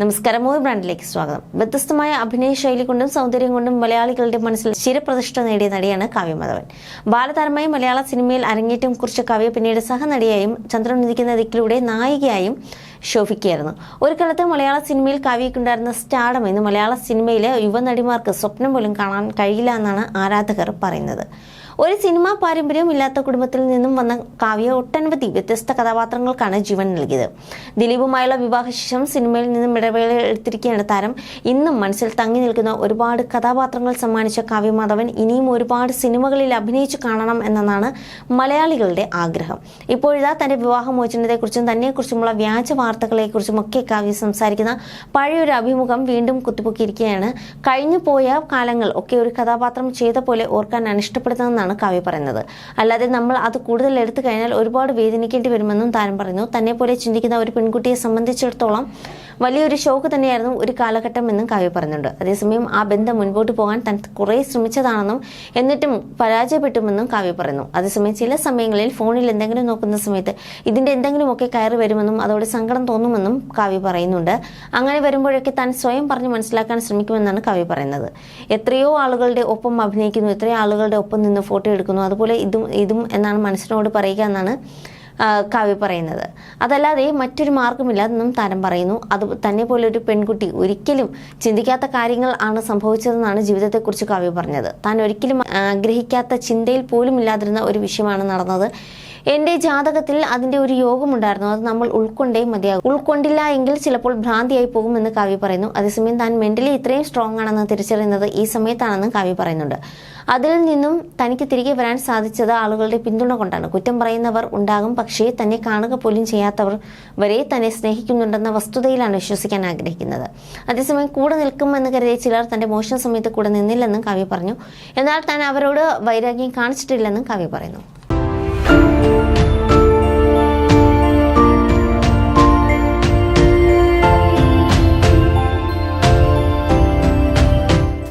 നമസ്കാരം മൂവി ബ്രാൻഡിലേക്ക് സ്വാഗതം. വ്യത്യസ്തമായ അഭിനയ ശൈലി കൊണ്ടും സൗന്ദര്യം കൊണ്ടും മലയാളികളുടെ മനസ്സിൽ ചിരപ്രതിഷ്ഠ നേടിയ നടിയാണ് കാവ്യമാധവൻ ബാലതാരമായി മലയാള സിനിമയിൽ അരങ്ങേറ്റം കുറിച്ച കാവ്യ പിന്നീട് സഹനടിയായും ചന്ദ്രൻ നിധിക്കുന്ന ദിക്കിലൂടെ നായികയായും ശോഭിക്കുകയായിരുന്നു. ഒരു കാലത്ത് മലയാള സിനിമയിൽ കാവ്യക്കുണ്ടായിരുന്ന സ്റ്റാഡം ഇന്ന് മലയാള സിനിമയിലെ യുവനടിമാർക്ക് സ്വപ്നം പോലും കാണാൻ കഴിയില്ല എന്നാണ് ആരാധകർ പറയുന്നത്. ഒരു സിനിമാ പാരമ്പര്യം ഇല്ലാത്ത കുടുംബത്തിൽ നിന്നും വന്ന കാവ്യ ഒട്ടനവധി വ്യത്യസ്ത കഥാപാത്രങ്ങൾക്കാണ് ജീവൻ നൽകിയത്. ദിലീപുമായുള്ള വിവാഹശേഷം സിനിമയിൽ നിന്നും ഇടവേള എടുത്തിരിക്കുകയാണ് താരം. ഇന്നും മനസ്സിൽ തങ്ങി നിൽക്കുന്ന ഒരുപാട് കഥാപാത്രങ്ങൾ സമ്മാനിച്ച കാവ്യമാധവൻ ഇനിയും ഒരുപാട് സിനിമകളിൽ അഭിനയിച്ചു കാണണം എന്നതാണ് മലയാളികളുടെ ആഗ്രഹം. ഇപ്പോഴിതാ തന്റെ വിവാഹമോചനത്തെക്കുറിച്ചും തന്നെക്കുറിച്ചുമുള്ള വ്യാജ വാർത്തകളെക്കുറിച്ചും ഒക്കെ കാവ്യ സംസാരിക്കുന്ന പഴയൊരു അഭിമുഖം വീണ്ടും കുത്തിപ്പൊക്കിയിരിക്കുകയാണ്. കഴിഞ്ഞു പോയ കാലങ്ങൾ ഒക്കെ ഒരു കഥാപാത്രം ചെയ്ത പോലെ ഓർക്കാൻ ഇഷ്ടപ്പെടുന്നതെന്നാണ് കവി പറയുന്നത്. അല്ലാതെ നമ്മൾ അത് കൂടുതൽ എടുത്തു കഴിഞ്ഞാൽ ഒരുപാട് വേദനിക്കേണ്ടി വരുമെന്നും താരം പറയുന്നു. തന്നെ പോലെ ചിന്തിക്കുന്ന ഒരു പെൺകുട്ടിയെ സംബന്ധിച്ചിടത്തോളം വലിയൊരു ഷോക്ക് തന്നെയായിരുന്നു ഒരു കാലഘട്ടം എന്നും കാവ്യ പറയുന്നുണ്ട് അതേസമയം ആ ബന്ധം മുൻപോട്ട് പോകാൻ താൻ കുറേ ശ്രമിച്ചതാണെന്നും എന്നിട്ടും പരാജയപ്പെട്ടുമെന്നും കാവ്യ പറയുന്നു. അതേസമയം ചില സമയങ്ങളിൽ ഫോണിൽ എന്തെങ്കിലും നോക്കുന്ന സമയത്ത് ഇതിന്റെ എന്തെങ്കിലുമൊക്കെ കയറി വരുമെന്നും അതോടെ സങ്കടം തോന്നുമെന്നും കാവ്യ പറയുന്നുണ്ട്. അങ്ങനെ വരുമ്പോഴൊക്കെ താൻ സ്വയം പറഞ്ഞ് മനസ്സിലാക്കാൻ ശ്രമിക്കുമെന്നാണ് കാവ്യ പറയുന്നത്. എത്രയോ ആളുകളുടെ ഒപ്പം അഭിനയിക്കുന്നു എത്രയോ ആളുകളുടെ ഒപ്പം നിന്ന് ഫോട്ടോ എടുക്കുന്നു അതുപോലെ ഇതും ഇതും എന്നാണ് മനസ്സിനോട് പറയുക എന്നാണ് കാവ്യ പറയുന്നത്. അതല്ലാതെ മറ്റൊരു മാർഗമില്ലാതെന്നും താരം പറയുന്നു. അത് തന്നെ പോലെ ഒരു പെൺകുട്ടി ഒരിക്കലും ചിന്തിക്കാത്ത കാര്യങ്ങൾ ആണ് സംഭവിച്ചതെന്നാണ് ജീവിതത്തെക്കുറിച്ച് കവി പറഞ്ഞത്. താൻ ഒരിക്കലും ആഗ്രഹിക്കാത്ത ചിന്തയിൽ പോലും ഇല്ലാതിരുന്ന ഒരു വിഷയമാണ് നടന്നത്. എന്റെ ജാതകത്തിൽ അതിന്റെ ഒരു യോഗമുണ്ടായിരുന്നു. അത് നമ്മൾ ഉൾക്കൊണ്ടേ മതിയാകും. ഉൾക്കൊണ്ടില്ല എങ്കിൽ ചിലപ്പോൾ ഭ്രാന്തിയായി പോകും എന്ന് കാവ്യ പറയുന്നു. അതേസമയം താൻ മെന്റലി ഇത്രയും സ്ട്രോങ് ആണെന്ന് തിരിച്ചറിയുന്നത് ഈ സമയത്താണെന്നും കാവ്യ പറയുന്നുണ്ട്. അതിൽ നിന്നും തനിക്ക് തിരികെ വരാൻ സാധിച്ചത് ആളുകളുടെ പിന്തുണ കൊണ്ടാണ്. കുറ്റം പറയുന്നവർ ഉണ്ടാകും. പക്ഷേ തന്നെ കാണുക പോലും ചെയ്യാത്തവർ വരെ തന്നെ സ്നേഹിക്കുന്നുണ്ടെന്ന വസ്തുതയിലാണ് വിശ്വസിക്കാൻ ആഗ്രഹിക്കുന്നത്. അതേസമയം കൂടെ നിൽക്കുമെന്ന് കരുതിയ ചിലർ തന്റെ മോശം സമയത്ത് കൂടെ നിന്നില്ലെന്നും കാവ്യ പറഞ്ഞു. എന്നാൽ താൻ അവരോട് വൈരാഗ്യം കാണിച്ചിട്ടില്ലെന്നും കാവ്യ പറയുന്നു.